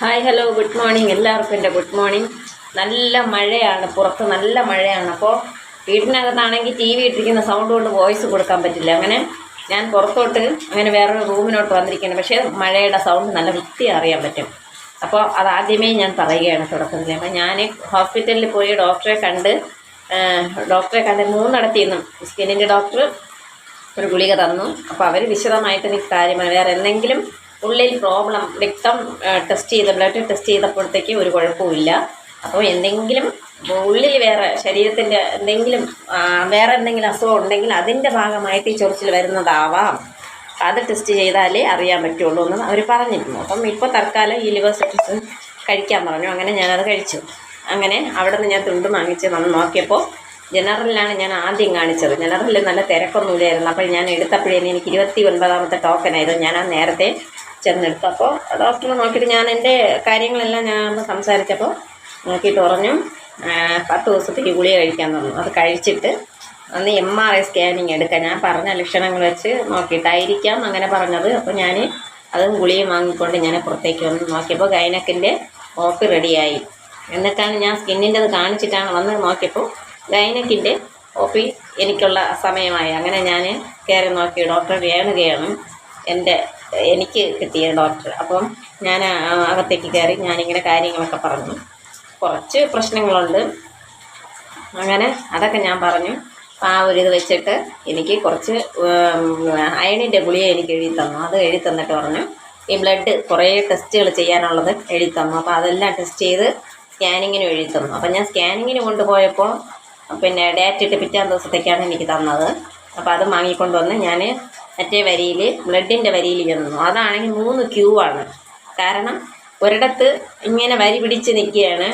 Hi hello good morning എല്ലാവർക്കും എന്റെ good morning നല്ല മഴയാണ്. പുറത്ത് നല്ല മഴയാണ്. അപ്പോൾ വീടിനകത്താണെങ്കിൽ ടി വി ഇട്ടിരിക്കുന്ന സൗണ്ട് കൊണ്ട് വോയിസ് കൊടുക്കാൻ പറ്റില്ല. അങ്ങനെ ഞാൻ പുറത്തോട്ട് അങ്ങനെ വേറൊരു റൂമിനോട്ട് വന്നിരിക്കുകയാണ്. പക്ഷേ മഴയുടെ സൗണ്ട് നല്ല വൃത്തി അറിയാൻ പറ്റും. അപ്പോൾ അതാദ്യമേ ഞാൻ പറയുകയാണ് തുടക്കത്തിൽ. അപ്പോൾ ഞാൻ ഹോസ്പിറ്റലിൽ പോയി ഡോക്ടറെ കണ്ട് ഡോക്ടറെ കണ്ട് മൂന്നിടത്തിന്നും സ്കിന്നിന്റെ ഡോക്ടർ ഒരു ഗുളിക തന്നു. അപ്പോൾ അവർ വിശദമായിട്ട് എനിക്ക് കാര്യമാണ് വേറെ എന്തെങ്കിലും ഉള്ളിൽ പ്രോബ്ലം രക്തം ടെസ്റ്റ് ചെയ്ത ബ്ലഡ് ടെസ്റ്റ് ചെയ്തപ്പോഴത്തേക്ക് ഒരു കുഴപ്പമില്ല അപ്പോൾ എന്തെങ്കിലും ഉള്ളിൽ വേറെ ശരീരത്തിന്റെ എന്തെങ്കിലും വേറെ എന്തെങ്കിലും അസുഖം ഉണ്ടെങ്കിൽ അതിന്റെ ഭാഗമായിട്ട് ഈ ചൊറിച്ചിൽ വരുന്നതാവാം. അത് ടെസ്റ്റ് ചെയ്താലേ അറിയാൻ പറ്റുള്ളൂ എന്ന് അവർ പറഞ്ഞിരുന്നു. അപ്പം ഇപ്പോൾ തൽക്കാലം ഈ ലിവർ സെറ്റിസ് കഴിക്കാൻ പറഞ്ഞു. അങ്ങനെ ഞാനത് കഴിച്ചു. അങ്ങനെ അവിടെ നിന്ന് ഞാൻ തുണ്ട് വാങ്ങിച്ച് വന്ന് നോക്കിയപ്പോൾ ജനറലിലാണ് ഞാൻ ആദ്യം കാണിച്ചത്. ജനറലിൽ നല്ല തിരക്കൊന്നുമില്ലായിരുന്നു. അപ്പോൾ ഞാൻ എടുത്തപ്പോഴേ എനിക്ക് ഇരുപത്തി ഒൻപതാമത്തെ ടോക്കനായിരുന്നു ഞാൻ ആ നേരത്തെ ചെന്നെടുത്തു. അപ്പോൾ ഡോക്ടർ നോക്കിയിട്ട് ഞാൻ എന്റെ കാര്യങ്ങളെല്ലാം ഞാൻ ഒന്ന് സംസാരിച്ചപ്പോൾ നോക്കിയിട്ട് പറഞ്ഞു പത്ത് ദിവസത്തേക്ക് ഗുളിക കഴിക്കാൻ തന്നു അത് കഴിച്ചിട്ട് അന്ന് എം ആർ ഐ സ്കാനിങ് എടുക്കാൻ. ഞാൻ പറഞ്ഞ ലക്ഷണങ്ങൾ വെച്ച് നോക്കിയിട്ടായിരിക്കാം അങ്ങനെ പറഞ്ഞത്. അപ്പോൾ ഞാൻ അതും ഗുളിയും വാങ്ങിക്കൊണ്ട് ഞാൻ പുറത്തേക്ക് വന്ന് നോക്കിയപ്പോൾ ഗൈനക്കിന്റെ ഓപ്പ് റെഡിയായി. എന്നിട്ടാണ് ഞാൻ സ്കിന്നിന്റെത് കാണിച്ചിട്ടാണ് വന്ന് നോക്കിയപ്പോൾ ഗൈനക്കിന്റെ ഒ പി എനിക്കുള്ള സമയമായി. അങ്ങനെ ഞാൻ കയറി നോക്കി. ഡോക്ടർ രേണുകയാണ് എന്റെ എനിക്ക് കിട്ടിയ ഡോക്ടർ. അപ്പം ഞാൻ അകത്തേക്ക് കയറി ഞാനിങ്ങനെ കാര്യങ്ങളൊക്കെ പറഞ്ഞു. കുറച്ച് പ്രശ്നങ്ങളുണ്ട്. അങ്ങനെ അതൊക്കെ ഞാൻ പറഞ്ഞു. ആ ഒരു ഇത് വെച്ചിട്ട് എനിക്ക് കുറച്ച് അയണിന്റെ ഗുളിക എനിക്ക് എഴുതി തന്നു. അത് എഴുതി തന്നിട്ട് പറഞ്ഞു ഈ ബ്ലഡ് കുറേ ടെസ്റ്റുകൾ ചെയ്യാനുള്ളത് എഴുതി തന്നു. അപ്പോൾ അതെല്ലാം ടെസ്റ്റ് ചെയ്ത് സ്കാനിങ്ങിന് എഴുതി തന്നു. അപ്പം ഞാൻ സ്കാനിങ്ങിന് കൊണ്ടുപോയപ്പോൾ പിന്നെ ഡേറ്റ് ഇട്ട് പിറ്റാൻ ദിവസത്തേക്കാണ് എനിക്ക് തന്നത്. അപ്പോൾ അത് വാങ്ങിക്കൊണ്ട് വന്ന് ഞാൻ മറ്റേ വരിയിൽ ബ്ലഡിന്റെ വരിയിൽ ചെന്നു അതാണെങ്കിൽ മൂന്ന് ക്യൂ ആണ്. കാരണം ഒരിടത്ത് ഇങ്ങനെ വരി പിടിച്ച് നിൽക്കുകയാണ്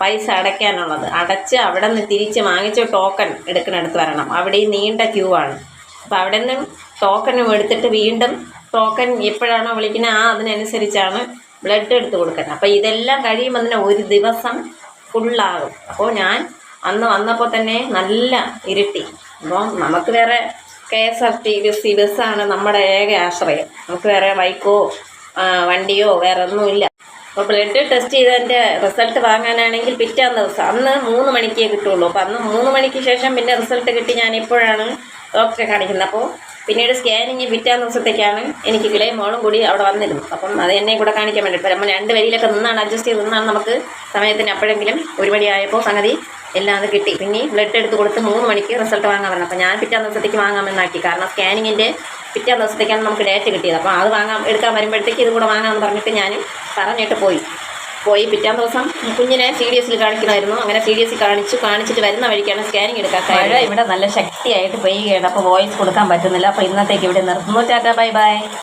പൈസ അടയ്ക്കാനുള്ളത്. അടച്ച് അവിടെ നിന്ന് തിരിച്ച് വാങ്ങിച്ച ടോക്കൺ എടുക്കുന്നിടത്ത് വരണം. അവിടെയും നീണ്ട ക്യൂ ആണ്. അപ്പോൾ അവിടെ നിന്ന് ടോക്കണും എടുത്തിട്ട് വീണ്ടും ടോക്കൺ എപ്പോഴാണോ വിളിക്കുന്നത് ആ അതിനനുസരിച്ചാണ് ബ്ലഡ് എടുത്ത് കൊടുക്കുന്നത്. അപ്പോൾ ഇതെല്ലാം കഴിയുമ്പോൾ തന്നെ ഒരു ദിവസം ഫുള്ളാകും അപ്പോൾ ഞാൻ അന്ന് വന്നപ്പോൾ തന്നെ നല്ല ഇരുട്ടി. അപ്പോൾ നമുക്ക് വേറെ K S R T bus ഈ ബസ്സാണ് നമ്മുടെ ഏക ആശ്രയം. നമുക്ക് വേറെ ബൈക്കോ വണ്ടിയോ വേറെ ഒന്നുമില്ല അപ്പോൾ ബ്ലഡ് ടെസ്റ്റ് ചെയ്തതിന്റെ റിസൾട്ട് വാങ്ങാനാണെങ്കിൽ പിറ്റാൻ ദിവസം അന്ന് മൂന്ന് മണിക്കേ കിട്ടുള്ളൂ. അപ്പോൾ അന്ന് മൂന്ന് മണിക്ക് ശേഷം പിന്നെ റിസൾട്ട് കിട്ടി ഞാൻ ഇപ്പോഴാണ് ഡോക്ടറെ കാണിക്കുന്നത്. അപ്പോൾ പിന്നീട് സ്കാനിങ് പിറ്റാൻ ദിവസത്തേക്കാണ് എനിക്ക് കിളയും മോളും കൂടി അവിടെ വന്നിരുന്നു അപ്പം അത് എന്നെ കൂടെ കാണിക്കാൻ വേണ്ടി ഇപ്പം നമ്മൾ രണ്ട് വരിയിലൊക്കെ നിന്നാണ് അഡ്ജസ്റ്റ് ചെയ്ത് നിന്നാണ് നമുക്ക് സമയത്തിന് അപ്പോഴെങ്കിലും ഒരു മണിയായപ്പോൾ സംഗതി എല്ലാം അത് കിട്ടി. പിന്നെ ബ്ലഡ് എടുത്ത് കൊടുത്ത് മൂന്ന് മണിക്ക് റിസൾട്ട് വാങ്ങാൻ പറഞ്ഞു. അപ്പോൾ ഞാൻ പിറ്റേ ദിവസത്തേക്ക് വാങ്ങാമെന്നാക്കി. കാരണം സ്കാനിങ്ങിന്റെ പിറ്റേ ദിവസത്തേക്കാണ് നമുക്ക് ഡേറ്റ് കിട്ടിയത്. അപ്പോൾ അത് വാങ്ങാൻ എടുക്കാൻ വരുമ്പോഴത്തേക്ക് ഇത് കൂടെ വാങ്ങാമെന്ന് പറഞ്ഞിട്ട് ഞാൻ പറഞ്ഞിട്ട് പോയി. പോയി പിറ്റേ ദിവസം കുഞ്ഞിനെ സി ഡി എസിൽ കാണിക്കണമായിരുന്നു അങ്ങനെ സി ഡി എസിൽ കാണിച്ചു കാണിച്ചിട്ട് വരുന്ന വഴിക്കാണ് സ്കാനിങ് എടുക്കാൻ മഴ ഇവിടെ നല്ല ശക്തിയായിട്ട് പെയ്യുകയാണ്. അപ്പോൾ വോയിസ് കൊടുക്കാൻ പറ്റുന്നില്ല. അപ്പോൾ ഇന്നത്തേക്ക് ഇവിടെ നിർത്തുന്നു. Tata bye bye.